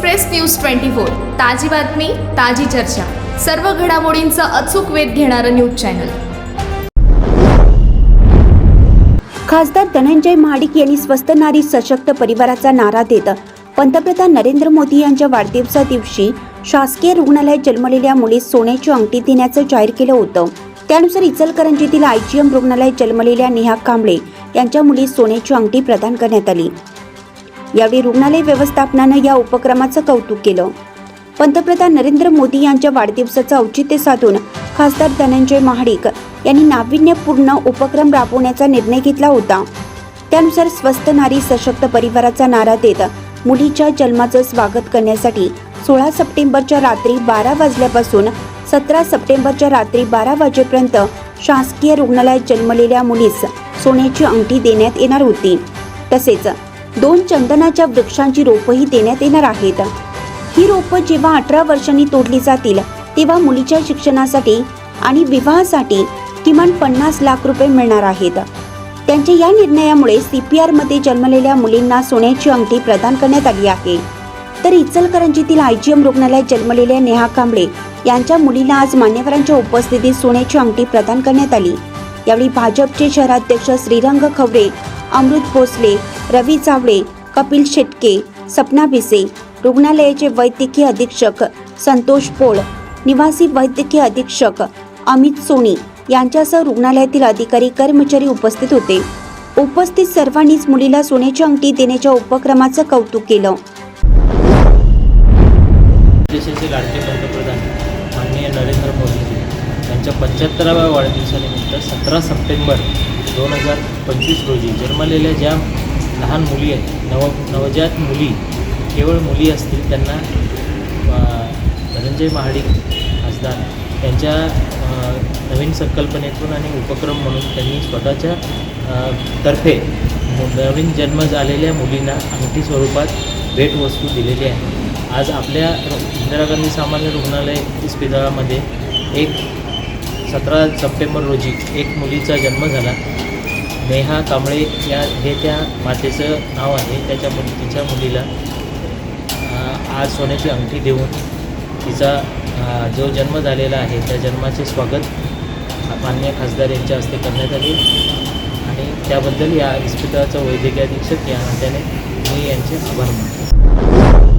Express news twenty four ताजी बातमी ताजी चर्चा. सर्व घडामोडींचा अचूक वेध घेणारं न्यूज चॅनल. खासदार धनंजय महाडिक यांनी स्वस्त नारी सशक्त परिवाराचा नारा देत पंतप्रधान नरेंद्र मोदी यांच्या वाढदिवसा दिवशी शासकीय रुग्णालयात जन्मलेल्या मुलीस सोन्याची अंगठी देण्याचं जाहीर केलं होतं. त्यानुसार इचलकरंजीतील आयजीएम रुग्णालयात जन्मलेल्या नेहा कांबळे यांच्या मुलीस सोन्याची अंगठी प्रदान करण्यात आली. यावेळी रुग्णालय व्यवस्थापनानं या उपक्रमाचं कौतुक केलं. पंतप्रधान नरेंद्र मोदी यांच्या वाढदिवसाचं औचित्य साधून खासदार धनंजय महाडिक यांनी नाविन्यपूर्ण उपक्रम राबवण्याचा निर्णय घेतला होता. त्यानुसार स्वस्त नारी सशक्त परिवाराचा नारा देत मुलीच्या जन्माचं स्वागत करण्यासाठी सोळा सप्टेंबरच्या रात्री बारा वाजल्यापासून सतरा सप्टेंबरच्या रात्री बारा वाजेपर्यंत शासकीय रुग्णालयात जन्मलेल्या मुलीस सोन्याची अंगठी देण्यात येणार होती. तसेच दोन चंदनाच्या वृक्षांची रोपंही देण्यात येणार आहेत. ही रोपं जेव्हा अठरा वर्षांनी तोडली जातील तेव्हा मुलीच्या शिक्षणासाठी आणि विवाहासाठी किमान पन्नास लाख रुपये मिळणार आहेत. त्यांच्या या निर्णयामुळे सीपीआरमध्ये जन्मलेल्या मुलींना सोन्याची अंगठी प्रदान करण्यात आली आहे. तर इचलकरंजीतील आयजीएम रुग्णालयात जन्मलेल्या नेहा कांबळे यांच्या मुलीला आज मान्यवरांच्या उपस्थितीत सोन्याची अंगठी प्रदान करण्यात आली. यावेळी भाजपचे शहराध्यक्ष श्रीरंग खवरे अमृत भोसले रवी चावडे कपिल शेटके सपना भिसे रुग्णालयाचे वैद्यकीय अधीक्षक संतोष पोळ निवासी वैद्यकीय अधीक्षक अमित सोनी यांच्यासह रुग्णालयातील अधिकारी कर्मचारी उपस्थित होते. उपस्थित सर्वांनीच मुलीला सोन्याची अंगठी देण्याच्या उपक्रमाचं कौतुक केलं. देशाचे लाडके पंतप्रधान माननीय नरेंद्र मोदी यांच्या पंच्याहत्तराव्या वाढदिवसानिमित्त सतरा सप्टेंबर दोन हजार पंचवीस रोजी जन्मलेल्या ज्या लहान मुली आहेत नव नवजात मुली केवळ मुली असतील त्यांना धनंजय महाडिक खासदार त्यांच्या नवीन संकल्पनेतून आणि उपक्रम म्हणून त्यांनी स्वतःच्या तर्फे नवीन जन्म झालेल्या मुलींना अंगठी स्वरूपात भेटवस्तू दिलेली आहे. आज आपल्या इंदिरा गांधी सामान्य रुग्णालय इस्पितळामध्ये एक सतरा सप्टेंबर रोजी एक मुलीचा जन्म झाला. नेहा कांबळे या हे त्या मातेचं नाव आहे. त्याच्या मुली तिच्या मुलीला आज सोन्याची अंगठी देऊन तिचा जो जन्म झालेला आहे त्या जन्माचे स्वागत मान्य खासदार यांच्या हस्ते करण्यात आले. आणि त्याबद्दल या इस्पितळाचा वैद्यकीय अधीक्षक या नात्याने मी यांचे आभार मानतो.